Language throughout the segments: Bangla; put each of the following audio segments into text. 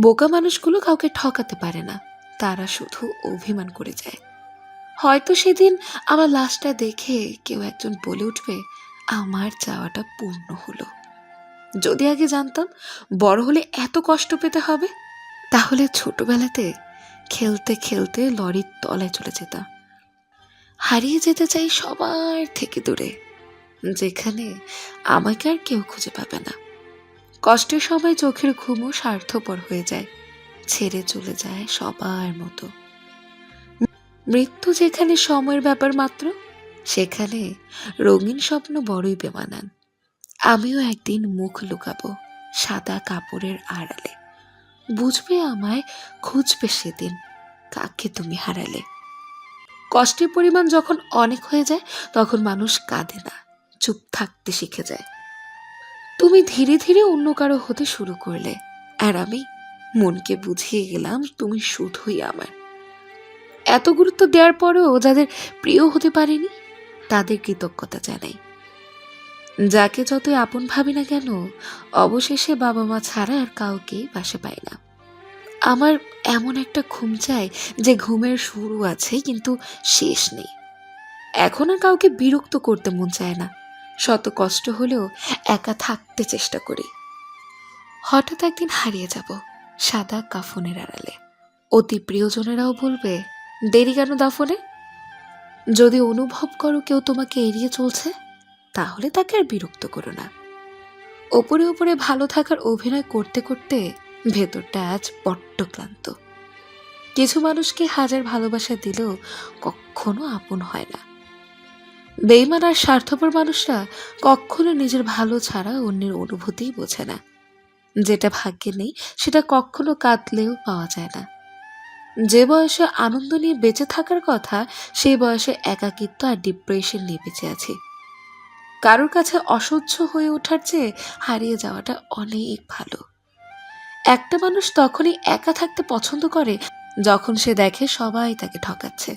বোকা মানুষগুলো কাউকে ঠকাতে পারে না। তারা শুধু অভিমান করে যায়। হয়তো সেদিন আমার লাশটা দেখে কেউ একজন বলে উঠবে, আমার চাওয়াটা পূর্ণ হলো। যদি আগে জানতাম, বড় হলে এত কষ্ট পেতে হবে। তাহলে ছোটবেলাতে খেলতে খেলতে লরির তলায় চলে যেতাম। হারিয়ে যেতে চাই সবার থেকে দূরে, যেখানে আমাকে আর কেউ খুঁজে পাবে না। কষ্টের সময় চোখের ঘুমও স্বার্থপর হয়ে যায়, ছেড়ে চলে যায় সবার মতো। মৃত্যু যেখানে সময়ের ব্যাপার মাত্র, সেখানে রঙিন স্বপ্ন বড়ই বেমানান। আমিও একদিন মুখ লুকাবো সাদা কাপড়ের আড়ালে। বুঝবে আমায় খুঁজবে সেদিন কাকে তুমি হারালে। কষ্টের পরিমাণ যখন অনেক হয়ে যায়, তখন মানুষ কাঁদে না, চুপ থাকতে শিখে যায়। তুমি ধীরে ধীরে অন্য কারও হতে শুরু করলে। আর আমি মনকে বুঝিয়ে গেলাম, তুমি শুধুই আমার। এত গুরুত্ব দেওয়ার পরেও যাদের প্রিয় হতে পারেনি, তাদের কৃতজ্ঞতা জানাই। যাকে যতই আপন ভাবি না কেন, অবশেষে বাবা মা ছাড়া আর কাউকে পাশে পায় না। আমার এমন একটা ঘুম চাই যে ঘুমের শুরু আছে, কিন্তু শেষ নেই। এখন আর কাউকে বিরক্ত করতে মন চায় না। শত কষ্ট হলেও একা থাকতে চেষ্টা করি। হঠাৎ একদিন হারিয়ে যাব সাদা কাফনের আড়ালে। অতি প্রিয়জনেরাও বলবে, দেরি কেন দাফনে? যদি অনুভব করো কেউ তোমাকে এড়িয়ে চলছে, তাহলে তাকে আর বিরক্ত করো না। ওপরে ওপরে ভালো থাকার অভিনয় করতে করতে ভেতরটা আজ বড্ড ক্লান্ত। কিছু মানুষকে হাজার ভালোবাসা দিলেও কখনো আপন হয় না। বেইমান আর স্বার্থপর মানুষরা কখনো নিজের ভালো ছাড়া অন্যের অনুভূতিই বোঝে না। যেটা ভাগ্যে নেই, সেটা কখনো কাঁদলেও পাওয়া যায় না। যে বয়সে আনন্দ নিয়ে বেঁচে থাকার কথা, সেই বয়সে একাকিত্ব আর ডিপ্রেশন নিয়ে বেঁচে আছি। কারোর কাছে অসহ্য হয়ে ওঠার চেয়ে হারিয়ে যাওয়াটা অনেক ভালো। একটা মানুষ তখনই একা থাকতে পছন্দ করে, যখন সে দেখে সবাই তাকে ঠকাচ্ছে।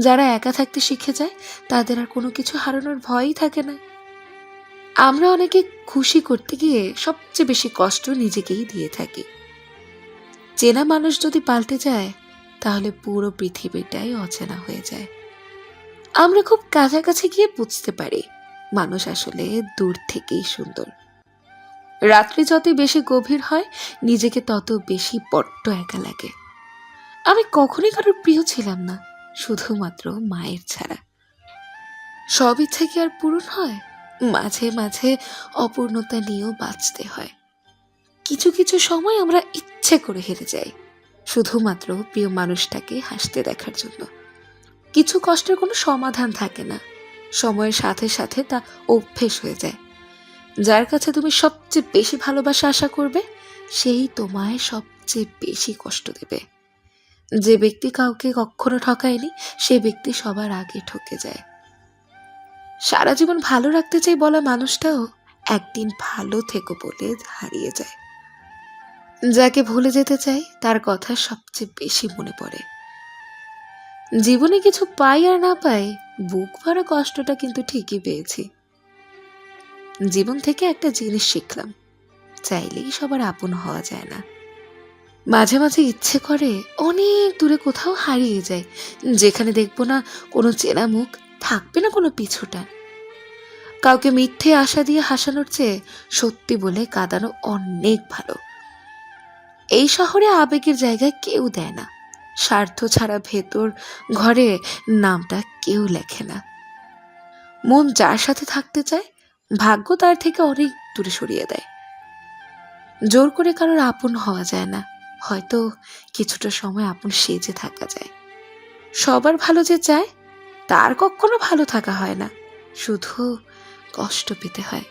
যারা একা থাকতে শিখে যায়, তাদের আর কোনো কিছু হারানোর ভয়ই থাকে না। আমরা অনেকে খুশি করতে গিয়ে সবচেয়ে বেশি কষ্ট নিজেকেই দিয়ে থাকি। চেনা মানুষ যদি পাল্টে যায়, তাহলে পুরো পৃথিবীটাই অচেনা হয়ে যায়। আমরা খুব কাছাকাছি গিয়ে বুঝতে পারি, মানুষ আসলে দূর থেকেই সুন্দর। রাত্রি যত বেশি গভীর হয়, নিজেকে তত বেশি বড্ড একা লাগে। আমি কখনই কারোর প্রিয় ছিলাম না। শুধুমাত্র মায়ের ছাড়া। সব ইচ্ছে কি আর পূরণ হয়? মাঝে মাঝে অপূর্ণতা নিয়েও বাঁচতে হয়। কিছু কিছু সময় আমরা ইচ্ছে করে হেরে যাই, শুধুমাত্র প্রিয় মানুষটাকে হাসতে দেখার জন্য। কিছু কষ্টের কোনো সমাধান থাকে না, সময়ের সাথে সাথে তা অভ্যেস হয়ে যায়। যার কাছে তুমি সবচেয়ে বেশি ভালোবাসা আশা করবে, সেই তোমায় সবচেয়ে বেশি কষ্ট দেবে। যে ব্যক্তি কাউকে কখনো ঠকায়নি, সে ব্যক্তি সবার আগে ঠকে যায়। সারা জীবন ভালো রাখতে চাই বলা মানুষটাও একদিন ভালো থেকো বলে হারিয়ে যায়। যাকে ভুলে যেতে চাই, তার কথা সবচেয়ে বেশি মনে পড়ে। জীবনে কিছু পাই আর না পাই, বুক ভরা কষ্টটা কিন্তু ঠিকই পেয়েছি। জীবন থেকে একটা জিনিস শিখলাম, চাইলেই সবার আপন হওয়া যায় না। মাঝে মাঝে ইচ্ছে করে অনেক দূরে কোথাও হারিয়ে যায়, যেখানে দেখব না কোনো চেনা মুখ থাকবে না কোনো পিছুটা। কাউকে মিথ্যে আশা দিয়ে হাসানোর চেয়ে সত্যি বলে কাঁদানো অনেক ভালো। এই শহরে আবেগের জায়গায় কেউ দেয় না। স্বার্থ ছাড়া ভেতর ঘরে নামটা কেউ লেখে না। মন যার সাথে থাকতে চায়, ভাগ্য তার থেকে অনেক দূরে সরিয়ে দেয়। জোর করে কারোর আপন হওয়া যায় না। হয়তো কিছুটা সময় আপন সেজে থাকা যায়। সবার ভালো যে চায়, তার কখনো ভালো থাকা হয় না। শুধু কষ্ট পেতে হয়।